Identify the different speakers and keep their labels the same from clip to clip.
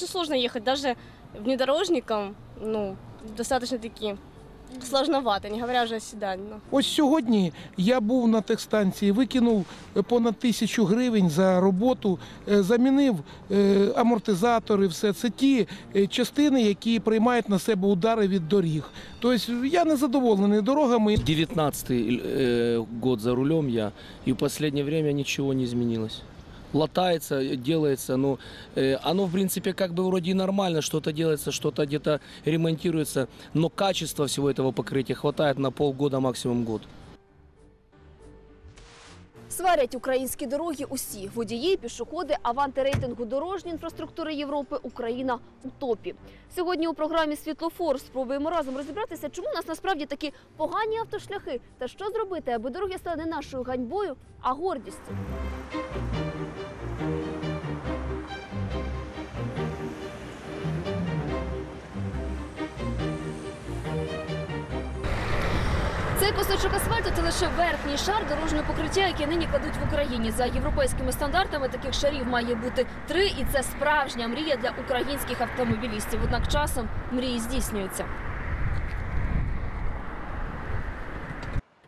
Speaker 1: очень сложно ехать, даже внедорожником, ну, достаточно-таки сложновато, не говоря уже о ну.
Speaker 2: Ось сьогодні я був на техстанції, викинув е, понад тисячу гривень за роботу, е, замінив е, амортизатори, все це ті частини, які приймають на себе удари від доріг. Тобто я не задоволений дорогами.
Speaker 3: 19 э, год за рулем я, и в последнее время ничего не изменилось Латается, делается, но э, оно, в принципе, как бы вроде и нормально, что-то делается, что-то где-то ремонтируется, но качества всего этого покрытия хватает на полгода, максимум год.
Speaker 4: Сварять українські дороги усі водії, пішоходи, аванти рейтингу дорожньої інфраструктури Європи. Україна у топі. Сьогодні у програмі Світлофор спробуємо разом розібратися, чому у нас насправді такі погані автошляхи, та що зробити, аби дороги стали не нашою ганьбою, а гордістю. Цей кусочок асфальту це лише верхній шар дорожнього покриття, яке нині кладуть в Україні. За європейськими стандартами таких шарів має бути три, і це справжня мрія для українських автомобілістів. Однак часом мрії здійснюються.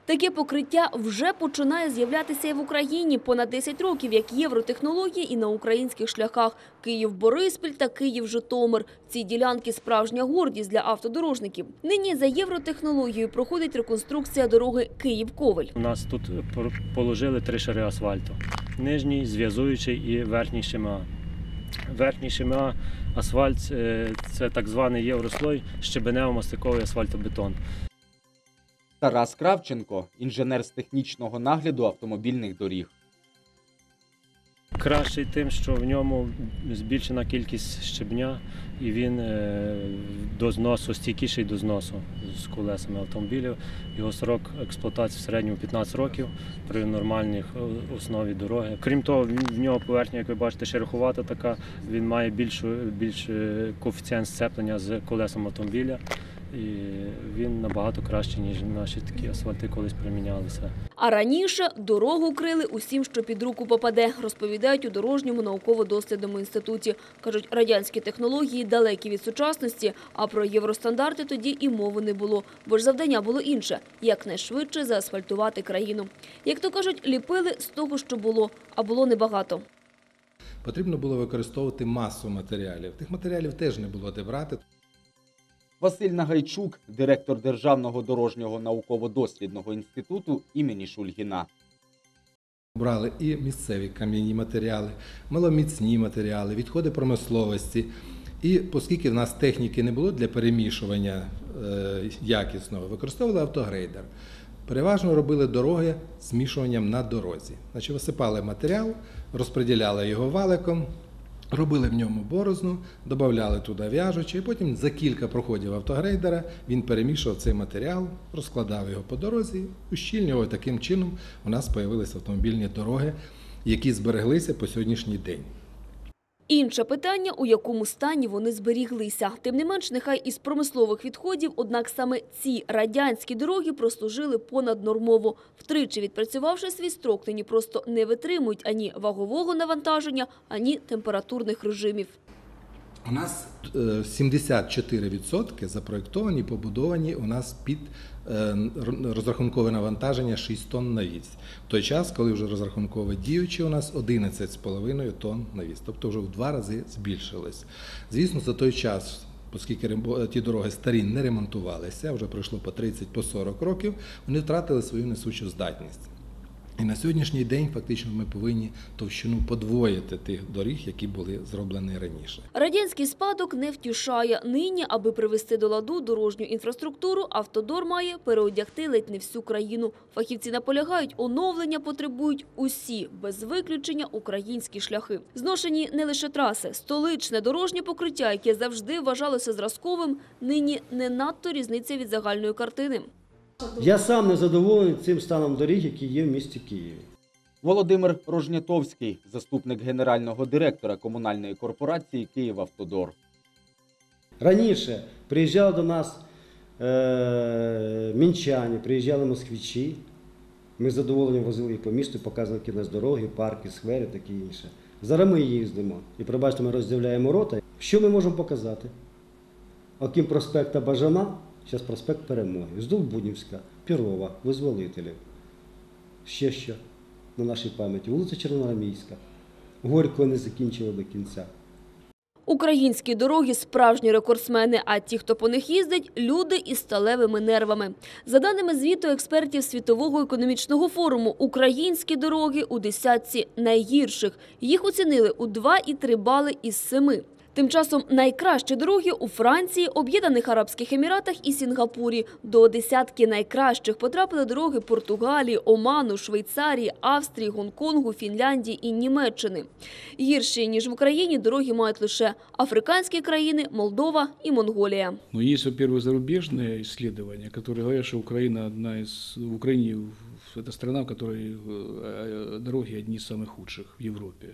Speaker 4: Таке покриття вже починає з'являтися і в Україні понад 10 років, як євротехнології і на українських шляхах Київ-Бориспіль та Київ-Житомир. Ці ділянки справжня гордість для автодорожників. Нині за євротехнологією проходить реконструкція дороги Київ-Ковель.
Speaker 5: У нас тут положили три шари асфальту: нижній, зв'язуючий і верхній ШМА. Верхній ШМА асфальт е, це так званий єврослой, щебенево-мастиковий асфальтобетон.
Speaker 6: Тарас Кравченко, інженер з технічного нагляду автомобільних доріг.
Speaker 5: Кращий тим, що в ньому збільшена кількість щебня, і він е, до зносу стійкіший до зносу з колесами автомобілів. Його срок експлуатації в середньому 15 років при нормальній е, основі дороги. Крім того, в нього поверхня, як ви бачите, шероховата така. Він має більшу, більш е, коефіцієнт сцеплення з колесом автомобіля. І він набагато кращий, ніж наші такі асфальти колись примінялися.
Speaker 4: А раніше дорогу крили усім, що під руку попаде, розповідають у дорожньому науково-дослідному інституті. Кажуть, радянські технології далекі від сучасності, а про євростандарти тоді і мови не було, бо ж завдання було інше – якнайшвидше заасфальтувати країну. Як то кажуть, ліпили з того, що було, а було небагато.
Speaker 7: Потрібно було використовувати масу матеріалів. Тих матеріалів теж не було де брати.
Speaker 6: Василь Нагайчук, директор Державного дорожнього науково-дослідного інституту імені Шульгіна.
Speaker 7: Брали і місцеві кам'яні матеріали, маломіцні матеріали, відходи промисловості. І оскільки в нас техніки не було для перемішування е, якісного, використовували автогрейдер. Переважно робили дороги змішуванням на дорозі. Значить, висипали матеріал, розподіляли його валиком, робили в ньому борозну, додавали туди в'яжучі, і потім за кілька проходів автогрейдера він перемішував цей матеріал, розкладав його по дорозі, ущільнював. Таким чином у нас з'явилися автомобільні дороги, які збереглися по сьогоднішній день.
Speaker 4: Інше питання, у якому стані вони зберіглися. Тим не менш, нехай із промислових відходів, однак саме ці радянські дороги прослужили понаднормово. Втричі відпрацювавши свій строк, нині просто не витримують ані вагового навантаження, ані температурних режимів.
Speaker 7: У нас е, 74% запроєктовані, побудовані у нас під е, розрахункове навантаження 6 тонн на вісь. В той час, коли вже розрахункове діюче, у нас 11,5 тонн на вісь, тобто вже в два рази збільшилось. Звісно, за той час. Оскільки ті дороги старі не ремонтувалися, вже пройшло по 30 по 40 років, вони втратили свою несучу здатність. І на сьогоднішній день фактично ми повинні товщину подвоїти тих доріг, які були зроблені раніше.
Speaker 4: Радянський спадок не втішає. Нині, аби привести до ладу дорожню інфраструктуру, автодор має переодягти ледь не всю країну. Фахівці наполягають, оновлення потребують усі, без виключення українські шляхи. Зношені не лише траси. Столичне дорожнє покриття, яке завжди вважалося зразковим, нині не надто різниця від загальної картини.
Speaker 8: Я сам не задоволений цим станом доріг, які є в місті Києві.
Speaker 6: Володимир Рожнятовський, заступник генерального директора комунальної корпорації «Київавтодор».
Speaker 8: Раніше приїжджали до нас е, мінчані, приїжджали москвичі. Ми з задоволенням возили їх по місту, показували які нас дороги, парки, сквери, таке інше. Зараз ми їздимо і пробачте, ми розділяємо рота. Що ми можемо показати? Окрім проспекта Бажана, зараз проспект Перемоги, Здув Буднівська, Пірова, Визволителів. Ще що на нашій пам'яті, вулиця Червоноармійська. Горького не закінчили до кінця.
Speaker 4: Українські дороги – справжні рекордсмени, а ті, хто по них їздить – люди із сталевими нервами. За даними звіту експертів Світового економічного форуму, українські дороги у десятці найгірших. Їх оцінили у 2,3 бали із 7. Тим часом найкращі дороги у Франції, Об'єднаних Арабських Еміратах і Сінгапурі. До десятки найкращих потрапили дороги Португалії, Оману, Швейцарії, Австрії, Гонконгу, Фінляндії і Німеччини. Гірші, ніж в Україні, дороги мають лише африканські країни, Молдова і Монголія.
Speaker 9: Но Ну, есть, во-первых, зарубежные исследования, которые говорят, что Украина одна из в Украине в- это страна, в которой э, дороги одни из самых худших в Европе.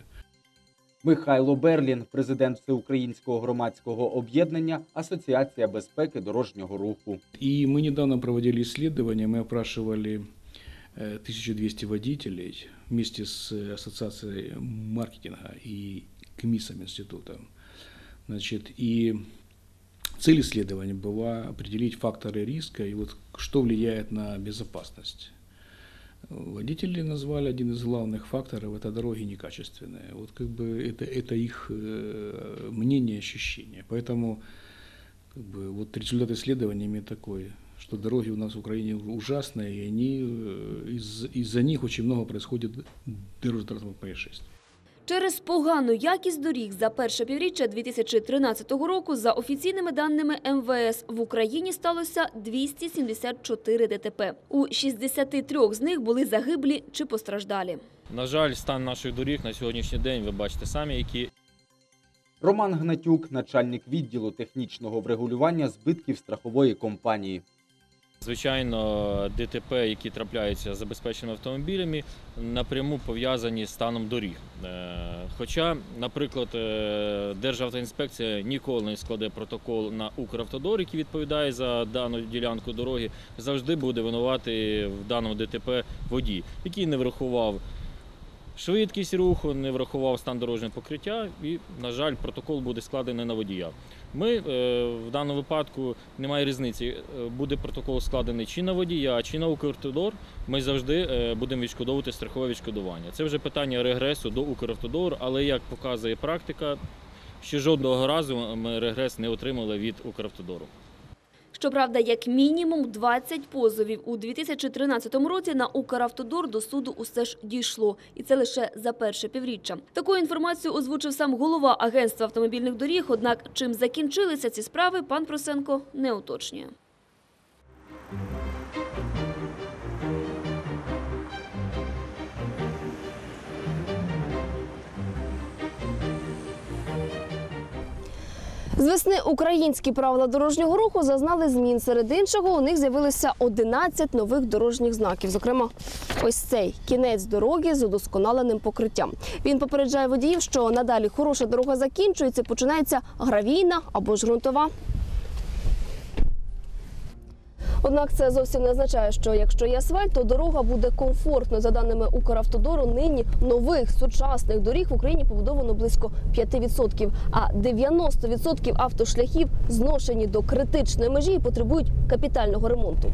Speaker 6: Михайло Берлін, президент Всеукраїнського громадського об'єднання Асоціація безпеки дорожнього руху.
Speaker 9: И мы недавно проводили исследования, мы опрашивали э, 1200 водителей вместе с э, Ассоциацией маркетинга и КМИСом института. Значит, и цель исследования была определить факторы риска и вот что влияет на безопасность. Водители назвали один из главных факторов – это дороги некачественные. Вот как бы это, это их э, мнение, ощущение. Поэтому как бы, вот результат исследования имеет такой, что дороги у нас в Украине ужасные, и они, э, из, из-за них очень много происходит дорожно-транспортных происшествий.
Speaker 4: Через погану якість доріг за перше півріччя 2013 року, за офіційними даними МВС, в Україні сталося 274 ДТП. У 63 з них були загиблі чи постраждалі.
Speaker 10: На жаль, стан наших доріг на сьогоднішній день ви бачите самі, які
Speaker 6: Роман Гнатюк, начальник відділу технічного врегулювання збитків страхової компанії.
Speaker 10: Звичайно ДТП, які трапляються з забезпеченими автомобілями, напряму пов'язані з станом доріг. Е, Хоча, наприклад, е, Державтоінспекція ніколи не складе протокол на Укравтодор, який відповідає за дану ділянку дороги, завжди буде винувати в даному ДТП водій, який не врахував швидкість руху, не врахував стан дорожнього покриття, і, на жаль, протокол буде складений на водія. Ми е, в даному випадку немає різниці, е, буде протокол складений чи на водія, чи на Укравтодор. Ми завжди е, будемо відшкодовувати страхове відшкодування. Це вже питання регресу до Укравтодору, але як показує практика, ще жодного разу ми регрес не отримали від Укравтодору.
Speaker 4: Щоправда, як мінімум 20 позовів у 2013 році на Укравтодор до суду усе ж дійшло. І це лише за перше півріччя. Таку інформацію озвучив сам голова Агентства автомобільних доріг, однак чим закінчилися ці справи, пан Просенко не уточнює.
Speaker 1: З весни українські правила дорожнього руху зазнали змін. Серед іншого у них з'явилося 11 нових дорожніх знаків. Зокрема, ось цей кінець дороги з удосконаленим покриттям. Він попереджає водіїв, що надалі хороша дорога закінчується, починається гравійна або ж ґрунтова. Однак це зовсім не означає, що якщо є асфальт, то дорога буде комфортною. За даними Укравтодору, нині нових сучасних доріг в Україні побудовано близько 5%, а 90% автошляхів зношені до критичної межі і потребують капітального ремонту.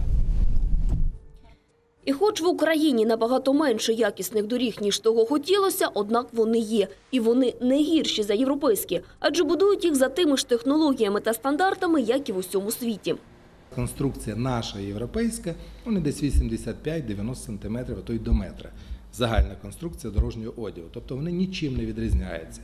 Speaker 4: І хоч в Україні набагато менше якісних доріг, ніж того хотілося, однак вони є. І вони не гірші за європейські, адже будують їх за тими ж технологіями та стандартами, як і в усьому світі.
Speaker 7: Конструкція наша європейська, вони десь 85-90 см, а то й до метра. Загальна конструкція дорожнього одягу. Тобто вони нічим не відрізняються.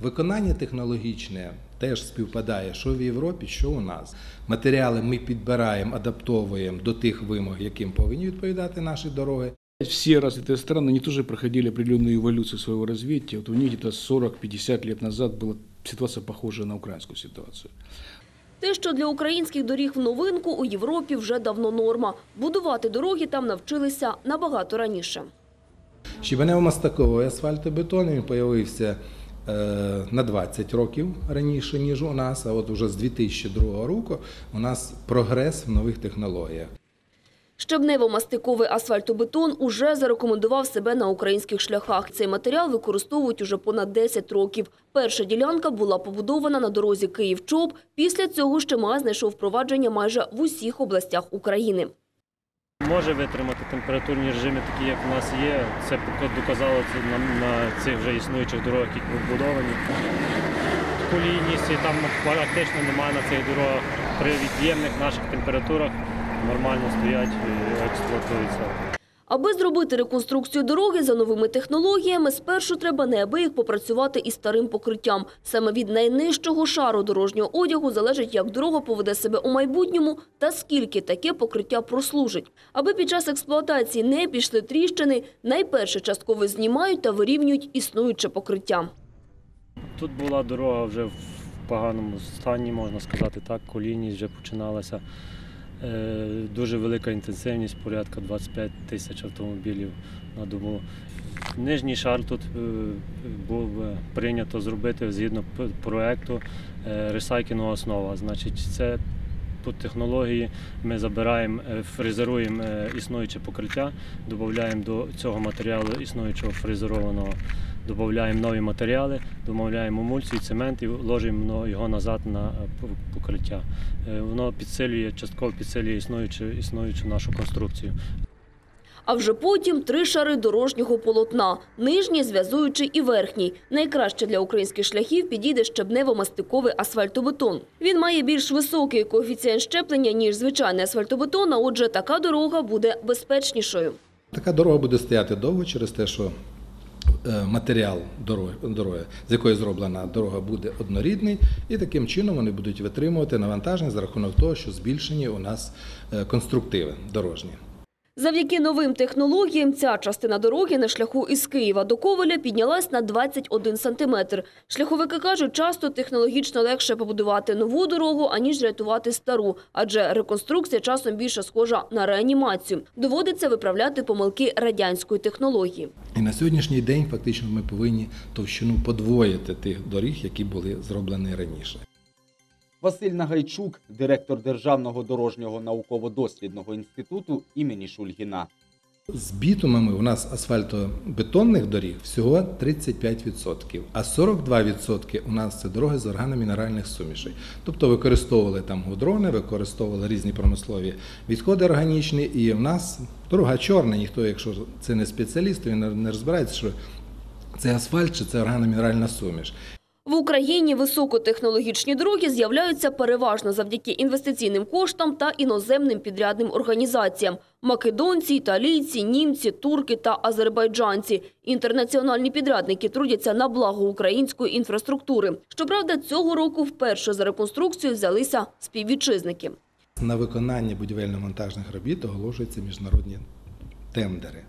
Speaker 7: Виконання технологічне теж співпадає, що в Європі, що у нас. Матеріали ми підбираємо, адаптовуємо до тих вимог, яким повинні відповідати наші дороги.
Speaker 9: Все развитые страны, они тоже проходили определенную эволюцию своего развития. Вот у них где-то 40-50 лет назад была ситуация похожая на украинскую ситуацию.
Speaker 4: Те, що для українських доріг в новинку, у Європі вже давно норма. Будувати дороги там навчилися набагато раніше.
Speaker 7: Щебенево-мастаковий асфальтобетон він появився е, на 20 років раніше, ніж у нас, а от уже з 2002 року у нас прогрес в нових технологіях.
Speaker 4: Щебнево-мастиковий асфальтобетон уже зарекомендував себе на українських шляхах. Цей матеріал використовують уже понад 10 років. Перша ділянка була побудована на дорозі Київ-Чоп. Після цього Щема знайшов впровадження майже в усіх областях України.
Speaker 5: Може витримати температурні режими, такі як у нас є. Це доказало на, цих вже існуючих дорогах, які побудовані. Колійність там практично немає на цих дорогах. При від'ємних наших температурах нормально стоять і експлуатуються.
Speaker 4: Аби зробити реконструкцію дороги за новими технологіями, спершу треба неабияк попрацювати із старим покриттям. Саме від найнижчого шару дорожнього одягу залежить, як дорога поведе себе у майбутньому та скільки таке покриття прослужить. Аби під час експлуатації не пішли тріщини, найперше частково знімають та вирівнюють існуюче покриття.
Speaker 5: Тут була дорога вже в поганому стані, можна сказати так. Колійність вже починалася. Е, Дуже велика інтенсивність, порядка 25 тисяч автомобілів на добу. Нижній шар тут е, був е, прийнято зробити згідно проекту ресайкінгова основа. Значить, це по технології ми забираємо, фрезеруємо існуюче покриття, додаємо до цього матеріалу існуючого фрезерованого додаємо нові матеріали, додаємо емульсію, цемент і ложимо його назад на е, покриття. Е, Воно підсилює, частково підсилює існуючу, існуючу нашу конструкцію.
Speaker 4: А вже потім три шари дорожнього полотна – нижній, зв'язуючий і верхній. Найкраще для українських шляхів підійде щебнево-мастиковий асфальтобетон. Він має більш високий коефіцієнт щеплення, ніж звичайний асфальтобетон, а отже, така дорога буде безпечнішою.
Speaker 7: Така дорога буде стояти довго через те, що матеріал дороги, дороги, з якої зроблена дорога, буде однорідний, і таким чином вони будуть витримувати навантаження за рахунок того, що збільшені у нас е, конструктиви дорожні.
Speaker 4: Завдяки новим технологіям ця частина дороги на шляху із Києва до Ковеля піднялась на 21 сантиметр. Шляховики кажуть, часто технологічно легше побудувати нову дорогу, аніж рятувати стару, адже реконструкція часом більше схожа на реанімацію. Доводиться виправляти помилки радянської технології.
Speaker 7: І на сьогоднішній день фактично ми повинні товщину подвоїти тих доріг, які були зроблені раніше.
Speaker 6: Василь Нагайчук, директор Державного дорожнього науково-дослідного інституту імені Шульгіна.
Speaker 7: З бітумами у нас асфальтобетонних доріг всього 35%, а 42% у нас це дороги з органомінеральних сумішей. Тобто використовували там гудрони, використовували різні промислові відходи органічні, і в нас дорога чорна, ніхто, якщо це не спеціаліст, він не- розбирається, що це асфальт чи це органомінеральна суміш.
Speaker 4: В Україні високотехнологічні дороги з'являються переважно завдяки інвестиційним коштам та іноземним підрядним організаціям. Македонці, італійці, німці, турки та азербайджанці. Інтернаціональні підрядники трудяться на благо української інфраструктури. Щоправда, цього року вперше за реконструкцію взялися співвітчизники.
Speaker 7: На виконання будівельно-монтажних робіт оголошуються міжнародні тендери.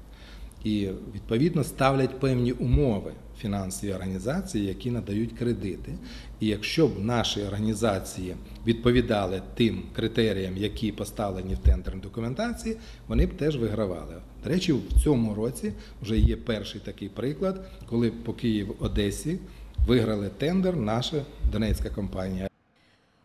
Speaker 7: І відповідно ставлять певні умови фінансові організації, які надають кредити. І якщо б наші організації відповідали тим критеріям, які поставлені в тендерній документації, вони б теж вигравали. До речі, в цьому році вже є перший такий приклад, коли по Київ-Одесі виграли тендер наша донецька компанія.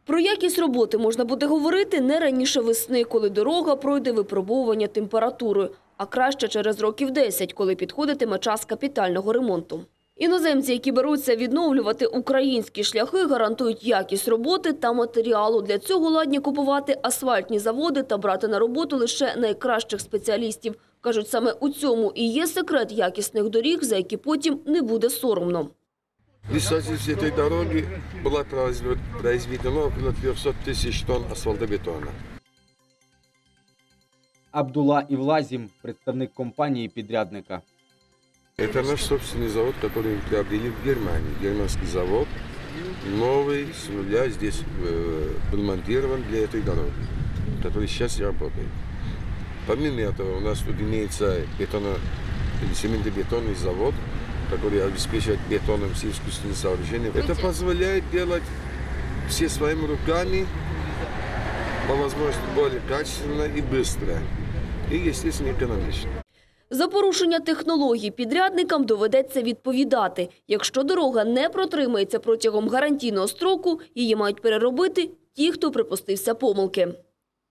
Speaker 4: Про якість роботи можна буде говорити не раніше весни, коли дорога пройде випробовування температурою, а краще через років 10, коли підходитиме час капітального ремонту. Іноземці, які беруться відновлювати українські шляхи, гарантують якість роботи та матеріалу. Для цього ладні купувати асфальтні заводи та брати на роботу лише найкращих спеціалістів. Кажуть, саме у цьому і є секрет якісних доріг, за які потім не буде соромно.
Speaker 11: Высоте этой дороги было произве- произведено около 300 тысяч тонн асфальтобетона.
Speaker 6: Абдула Івлазім, представник компанії-підрядника.
Speaker 11: Это наш собственный завод, который мы приобрели в Германии. Германский завод, новый, с нуля, здесь э, был монтирован для этой дороги, который сейчас работает. Помимо этого, у нас тут имеется бетоно, или цементобетонный завод, который обеспечивает бетоном все искусственные сооружения. Это позволяет делать все своими руками, по возможности более качественно и быстро. И, естественно, экономично.
Speaker 4: За порушення технологій підрядникам доведеться відповідати. Якщо дорога не протримається протягом гарантійного строку, її мають переробити ті, хто припустився помилки.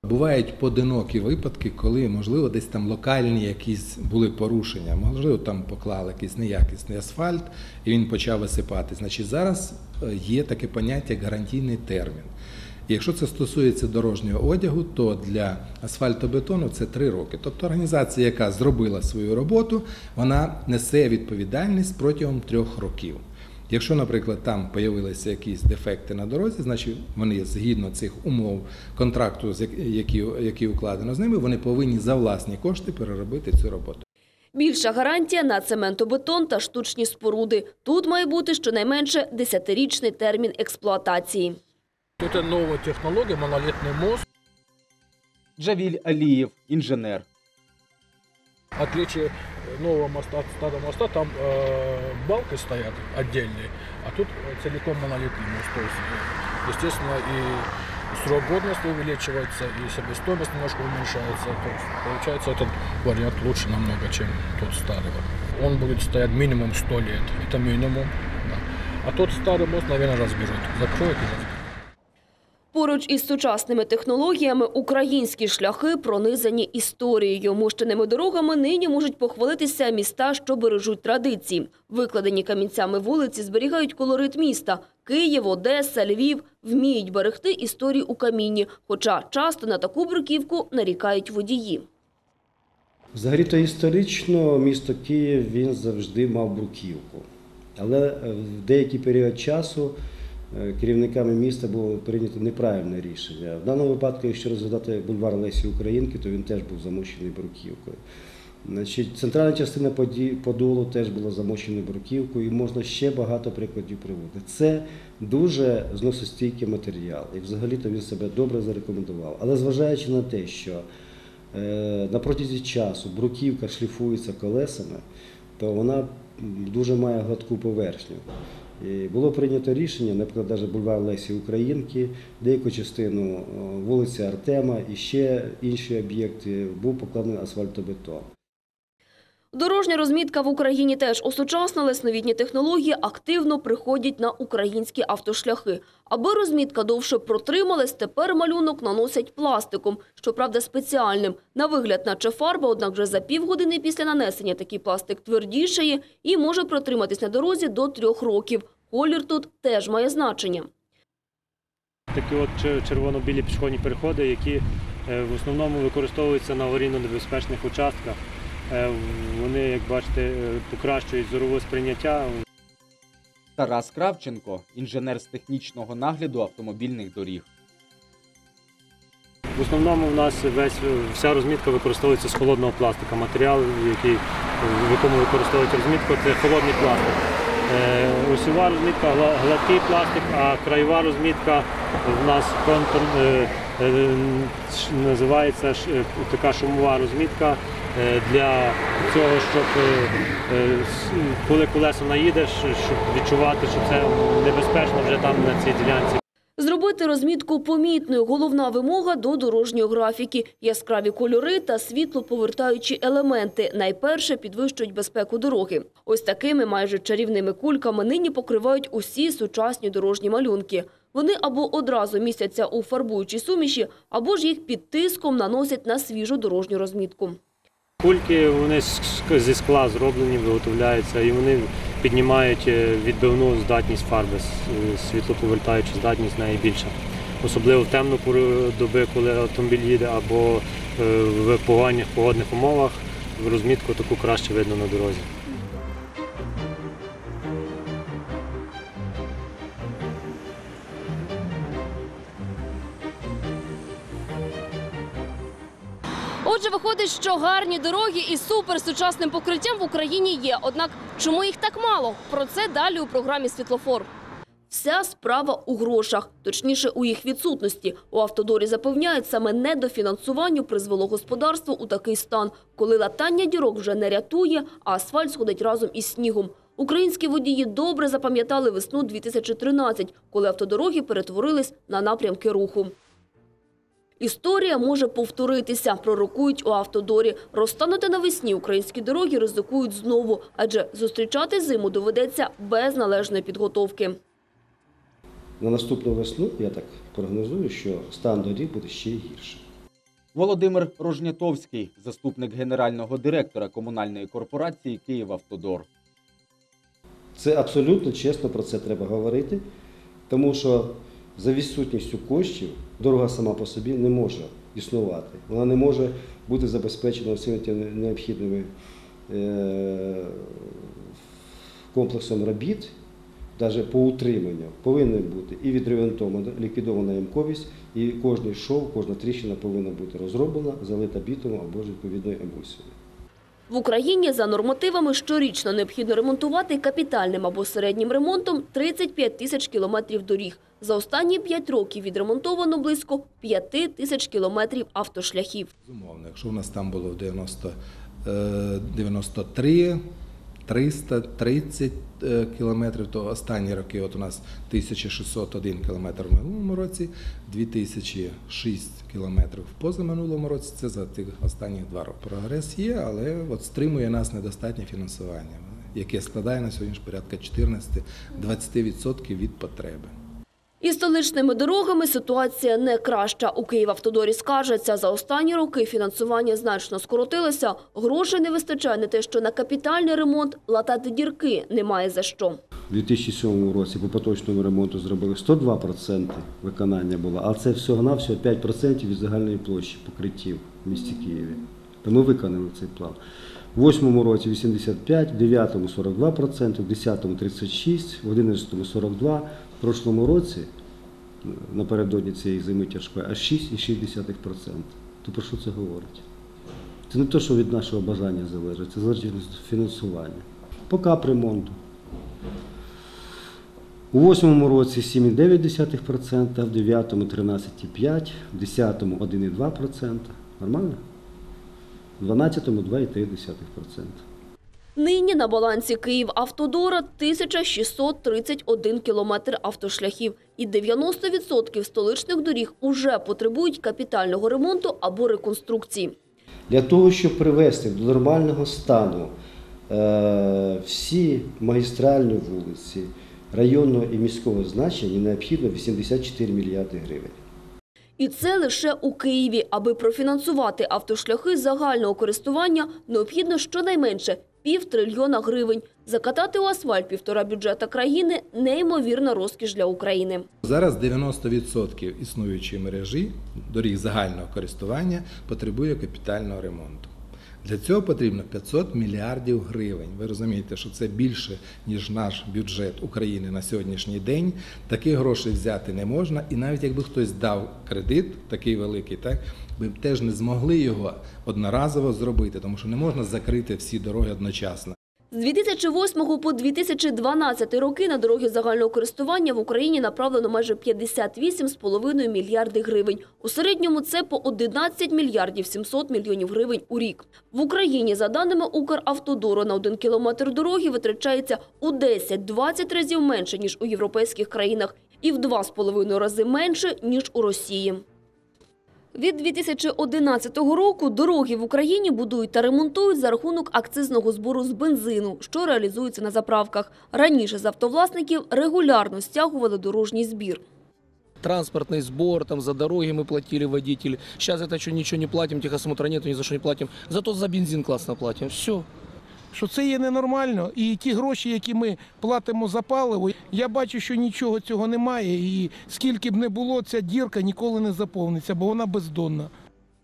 Speaker 7: Бувають поодинокі випадки, коли, можливо, десь там локальні якісь були порушення. Можливо, там поклали якийсь неякісний асфальт і він почав висипати. Значить, зараз е, є таке поняття як гарантійний термін. Якщо це стосується дорожнього одягу, то для асфальтобетону це три роки. Тобто організація, яка зробила свою роботу, вона несе відповідальність протягом трьох років. Якщо, наприклад, там з'явилися якісь дефекти на дорозі, значить вони згідно цих умов контракту, які, які укладено з ними, вони повинні за власні кошти переробити цю роботу.
Speaker 4: Більша гарантія на цементобетон та штучні споруди. Тут має бути щонайменше 10-річний термін експлуатації.
Speaker 2: Это новая технология, монолитный мост.
Speaker 6: Джавіль Алієв, інженер.
Speaker 2: Отличие нового моста от старого моста, там э, балки стоят отдельные, а тут э, целиком монолитный мост. То есть, э, естественно, и срок годности увеличивается, и себестоимость немножко уменьшается. То есть, получается, этот вариант лучше намного, чем тот старый. Он будет стоять минимум 100 лет. Это минимум. да. А тот старый мост, наверное, разберут. Закроют и разберут.
Speaker 4: Поруч із сучасними технологіями українські шляхи пронизані історією. Мощеними дорогами нині можуть похвалитися міста, що бережуть традиції. Викладені камінцями вулиці зберігають колорит міста. Київ, Одеса, Львів вміють берегти історію у камінні, хоча часто на таку бруківку нарікають водії.
Speaker 8: Взагалі-то історично місто Київ він завжди мав бруківку. Але е, в деякий період часу керівниками міста було прийнято неправильне рішення. В даному випадку, якщо розглядати бульвар Лесі Українки, то він теж був замощений бруківкою. Значить, центральна частина Подолу теж була замощена бруківкою, і можна ще багато прикладів приводити. Це дуже зносостійкий матеріал, і взагалі-то він себе добре зарекомендував. Але зважаючи на те, що е, на протязі часу бруківка шліфується колесами, то вона дуже має гладку поверхню. Було прийнято рішення, наприклад, навіть бульвар Лесі Українки, деяку частину вулиці Артема і ще інші об'єкти був покладений асфальтобетон.
Speaker 4: Дорожня розмітка в Україні теж осучаснилась. Новітні технології активно приходять на українські автошляхи. Аби розмітка довше протрималась, тепер малюнок наносять пластиком, щоправда спеціальним. На вигляд наче фарба, однак вже за півгодини після нанесення такий пластик твердішає і може протриматись на дорозі до трьох років. Колір тут теж має значення.
Speaker 5: Такі от червоно-білі пішохідні переходи, які е, в основному використовуються на аварійно-небезпечних участках. Е, Вони, як бачите, е, покращують зорове сприйняття,
Speaker 6: Тарас Кравченко, інженер з технічного нагляду автомобільних доріг.
Speaker 5: В основному в нас весь вся розмітка використовується з холодного пластика. Матеріал, який в якому використовують розмітку, це холодний пластик. Е, Осьова розмітка гладкий пластик, а краєва розмітка в нас контур називається така шумова розмітка для цього, щоб е, е, коли колесо наїдеш, щоб відчувати, що це небезпечно вже там на цій ділянці.
Speaker 4: Зробити розмітку помітною – головна вимога до дорожньої графіки. Яскраві кольори та світлоповертаючі елементи найперше підвищують безпеку дороги. Ось такими майже чарівними кульками нині покривають усі сучасні дорожні малюнки. Вони або одразу містяться у фарбуючій суміші, або ж їх під тиском наносять на свіжу дорожню розмітку.
Speaker 5: Кульки вони зі скла зроблені, виготовляються, і вони піднімають е, відбивну здатність фарби, е, світлоповертаючу здатність найбільша. Особливо в темну пору доби, коли автомобіль їде, або е, в поганих погодних умовах в розмітку таку краще видно на дорозі.
Speaker 1: Отже, виходить, що гарні дороги із суперсучасним покриттям в Україні є. Однак, чому їх так мало? Про це далі у програмі Світлофор.
Speaker 4: Вся справа у грошах, точніше у їх відсутності. У автодорі запевняють, саме недофінансуванню призвело господарство у такий стан, коли латання дірок вже не рятує, а асфальт сходить разом із снігом. Українські водії добре запам'ятали весну 2013, коли автодороги перетворились на напрямки руху. Історія може повторитися, пророкують у автодорі. Розтанути навесні українські дороги ризикують знову, адже зустрічати зиму доведеться без належної підготовки.
Speaker 8: На наступну весну, я так прогнозую, що стан доріг буде ще гірше.
Speaker 6: Володимир Рожнятовський, заступник генерального директора комунальної корпорації «Київавтодор».
Speaker 8: Це абсолютно чесно про це треба говорити, тому що за відсутністю коштів дорога сама по собі не може існувати. Вона не може бути забезпечена всіми необхідними е, комплексом робіт, навіть по утриманню, повинна бути і відремонтована, ліквідована ямковість, і кожний шов, кожна тріщина повинна бути розроблена, залита бітумом або ж відповідною емульсією.
Speaker 4: В Україні за нормативами щорічно необхідно ремонтувати капітальним або середнім ремонтом 35 тисяч кілометрів доріг. За останні 5 років відремонтовано близько 5 тисяч кілометрів автошляхів.
Speaker 7: Зумовно, якщо у нас там було в 90, е, 93, 330 е, кілометрів, то останні роки от у нас 1601 кілометр в минулому році, 2006 кілометрів в позаминулому році. Це за тих останніх два роки. Прогрес є, але от стримує нас недостатнє фінансування, яке складає на сьогодні порядка 14-20% від потреби.
Speaker 4: Із столичними дорогами ситуація не краща. У Київавтодорі скаржаться, за останні роки фінансування значно скоротилося, грошей не вистачає не те, що на капітальний ремонт, латати дірки немає за що.
Speaker 8: У 2007 році по поточному ремонту зробили 102% виконання було, а це всього-навсього 5% від загальної площі покриттів в місті Києві. То ми виконали цей план. У 2008 році 85, в 2009 42%, в 2010 36, в 2011 42, в прошлому році, напередодні цієї зими тяжкої, аж 6,6%. То про що це говорить? Це не те, що від нашого бажання залежить, це залежить від фінансування. По капремонту. У 8 році 7,9%, в 9 13,5%, в 10 1,2%. Нормально? В 12 2,3%.
Speaker 4: Нині на балансі Київавтодора 1631 кілометр автошляхів і 90% столичних доріг уже потребують капітального ремонту або реконструкції.
Speaker 8: Для того, щоб привести до нормального стану е, всі магістральні вулиці районного і міського значення, необхідно 84 мільярди гривень.
Speaker 4: І це лише у Києві. Аби профінансувати автошляхи загального користування, необхідно щонайменше півтрильйона гривень. Закатати у асфальт півтора бюджета країни – неймовірна розкіш для України.
Speaker 7: Зараз 90% існуючої мережі доріг загального користування потребує капітального ремонту. Для цього потрібно 500 мільярдів гривень. Ви розумієте, що це більше, ніж наш бюджет України на сьогоднішній день. Таких грошей взяти не можна. І навіть якби хтось дав кредит, такий великий, так ми б теж не змогли його одноразово зробити, тому що не можна закрити всі дороги одночасно.
Speaker 4: З 2008 по 2012 роки на дороги загального користування в Україні направлено майже 58,5 мільярди гривень. У середньому це по 11 мільярдів 700 мільйонів гривень у рік. В Україні, за даними Укравтодору, на один кілометр дороги витрачається у 10-20 разів менше, ніж у європейських країнах, і в 2,5 рази менше, ніж у Росії. Від 2011 року дороги в Україні будують та ремонтують за рахунок акцизного збору з бензину, що реалізується на заправках. Раніше з автовласників регулярно стягували дорожній збір.
Speaker 3: Транспортный сбор, там за дороги мы платили водитель. Сейчас это что, ничего не платим, техосмотра нету, ни за что не платим. Зато за бензин классно платим. Все.
Speaker 2: що це є ненормально. І ті гроші, які ми платимо за паливо, я бачу, що нічого цього немає. І скільки б не було, ця дірка ніколи не заповниться, бо вона бездонна.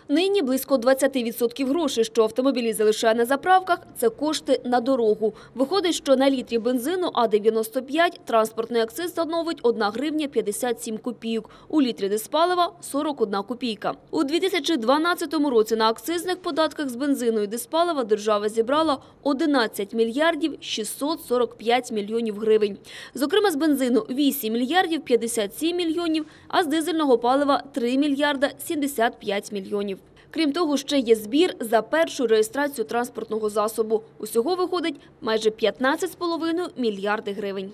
Speaker 4: Нині близько 20% грошей, що автомобілі залишає на заправках, це кошти на дорогу. Виходить, що на літрі бензину А95 транспортний акциз становить 1 гривня 57 копійок, у літрі диспалива – 41 копійка. У 2012 році на акцизних податках з бензину і диспалива держава зібрала 11 мільярдів 645 мільйонів гривень. Зокрема, з бензину 8 мільярдів 57 мільйонів, а з дизельного палива 3 мільярда 75 мільйонів. Крім того, ще є збір за першу реєстрацію транспортного засобу. Усього виходить майже 15,5 мільярди гривень.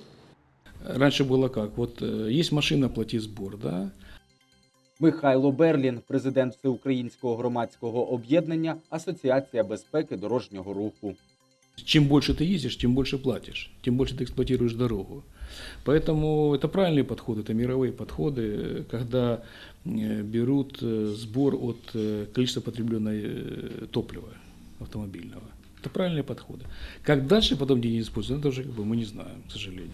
Speaker 9: Раньше было как? Вот э, есть машина, плати сбор, да?
Speaker 6: Михайло Берлін, президент Всеукраїнського громадського об'єднання Асоціація безпеки дорожнього руху.
Speaker 9: Чем больше ты ездишь, тем больше платишь, тем больше ты эксплуатируешь дорогу. Поэтому это правильный подход, это мировые подходы, э, когда э, берут э, сбор от э, количества потребленного э, топлива автомобильного. Это правильные подходы. Как дальше потом деньги используют, это уже как бы мы не знаем, к сожалению.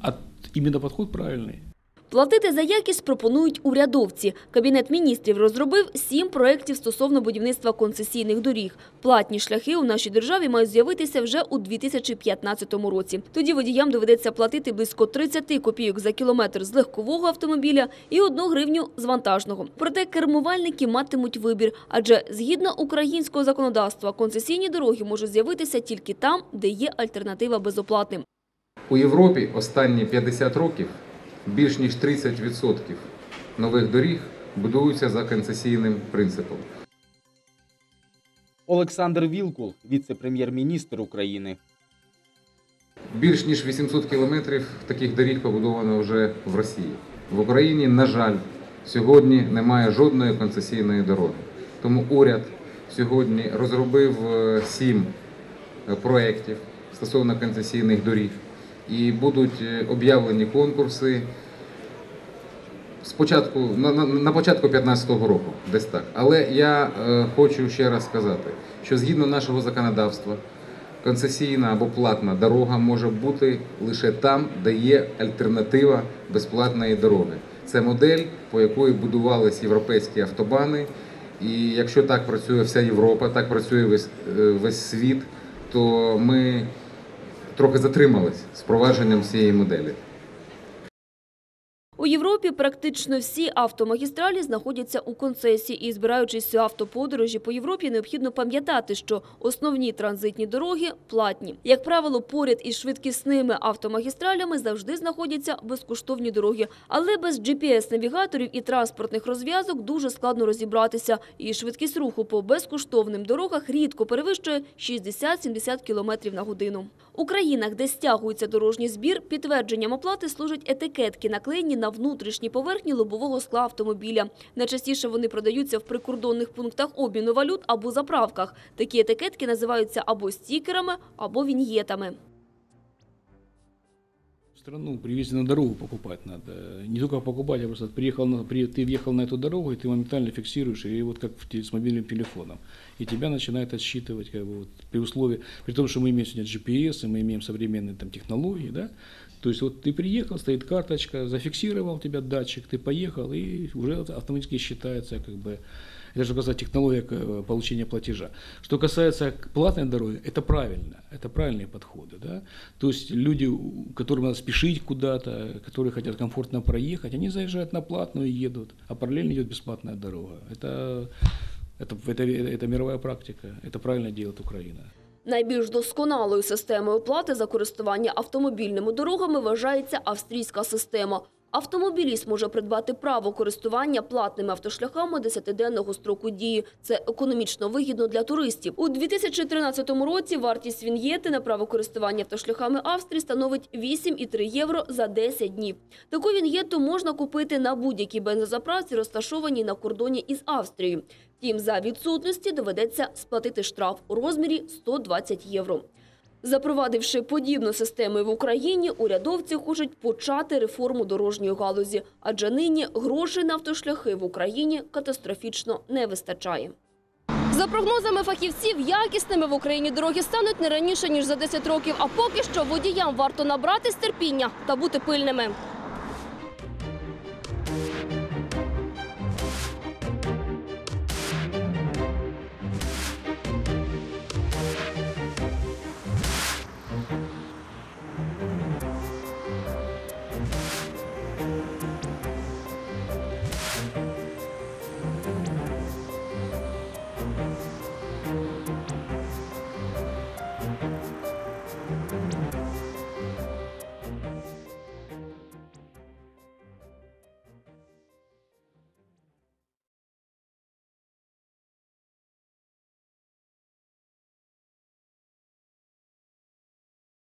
Speaker 9: А именно подход правильный.
Speaker 4: Платити за якість пропонують урядовці. Кабінет міністрів розробив сім проєктів стосовно будівництва концесійних доріг. Платні шляхи у нашій державі мають з'явитися вже у 2015 році. Тоді водіям доведеться платити близько 30 копійок за кілометр з легкового автомобіля і 1 гривню з вантажного. Проте кермувальники матимуть вибір, адже згідно українського законодавства концесійні дороги можуть з'явитися тільки там, де є альтернатива безоплатним.
Speaker 12: У Європі останні 50 років більш ніж 30% нових доріг будуються за концесійним принципом.
Speaker 6: Олександр Вілкул, віце-прем'єр-міністр України.
Speaker 12: Більш ніж 800 кілометрів таких доріг побудовано вже в Росії. В Україні, на жаль, сьогодні немає жодної концесійної дороги. Тому уряд сьогодні розробив е, сім е, проєктів стосовно концесійних доріг. І будуть е, об'явлені конкурси спочатку на, на, на початку 2015 року, десь так. Але я е, хочу ще раз сказати, що згідно нашого законодавства, концесійна або платна дорога може бути лише там, де є альтернатива безплатної дороги. Це модель, по якої будувались європейські автобани. І якщо так працює вся Європа, так працює весь, е, весь світ, то ми трохи затримались з провадженням цієї моделі.
Speaker 4: Європі практично всі автомагістралі знаходяться у концесії. І збираючись у автоподорожі по Європі, необхідно пам'ятати, що основні транзитні дороги платні. Як правило, поряд із швидкісними автомагістралями завжди знаходяться безкоштовні дороги. Але без GPS-навігаторів і транспортних розв'язок дуже складно розібратися. І швидкість руху по безкоштовним дорогах рідко перевищує 60-70 км на годину. У країнах, де стягується дорожній збір, підтвердженням оплати служать етикетки, наклеєні на внутрішній поверхні лобового скла автомобіля. Найчастіше вони продаються в прикордонних пунктах обміну валют або заправках. Такі етикетки називаються або стікерами, або віньєтами.
Speaker 9: Страну привезти на дорогу покупать надо. Не только покупать, а просто приехал на, при, ты въехал на эту дорогу, и ты моментально фиксируешь, и вот как в те- с мобильным телефоном. И тебя начинает отсчитывать как бы, вот, при условии, при том, что мы имеем сегодня GPS, и мы имеем современные там, технологии, да, то есть вот ты приехал, стоит карточка, зафиксировал тебя датчик, ты поехал, и уже автоматически считается как бы это что касается технологии э, получения платежа. Что касается платной дороги, это правильно, это правильные подходы. Да? То есть люди, которым надо спешить куда-то, которые хотят комфортно проехать, они заезжают на платную и едут, а параллельно идет бесплатная дорога. Это, это, это, это мировая практика, это правильно делает Украина.
Speaker 4: Найбільш досконалою системою оплати за користування автомобільними дорогами вважається австрійська система. Автомобіліст може придбати право користування платними автошляхами 10-денного строку дії. Це економічно вигідно для туристів. У 2013 році вартість віньєти на право користування автошляхами Австрії становить 8,3 євро за 10 днів. Таку віньєту можна купити на будь-якій бензозаправці, розташованій на кордоні із Австрією. Втім, за відсутності доведеться сплатити штраф у розмірі 120 євро. Запровадивши подібну систему в Україні, урядовці хочуть почати реформу дорожньої галузі, адже нині грошей на автошляхи в Україні катастрофічно не вистачає.
Speaker 1: За прогнозами фахівців, якісними в Україні дороги стануть не раніше ніж за 10 років. А поки що водіям варто набратись терпіння та бути пильними.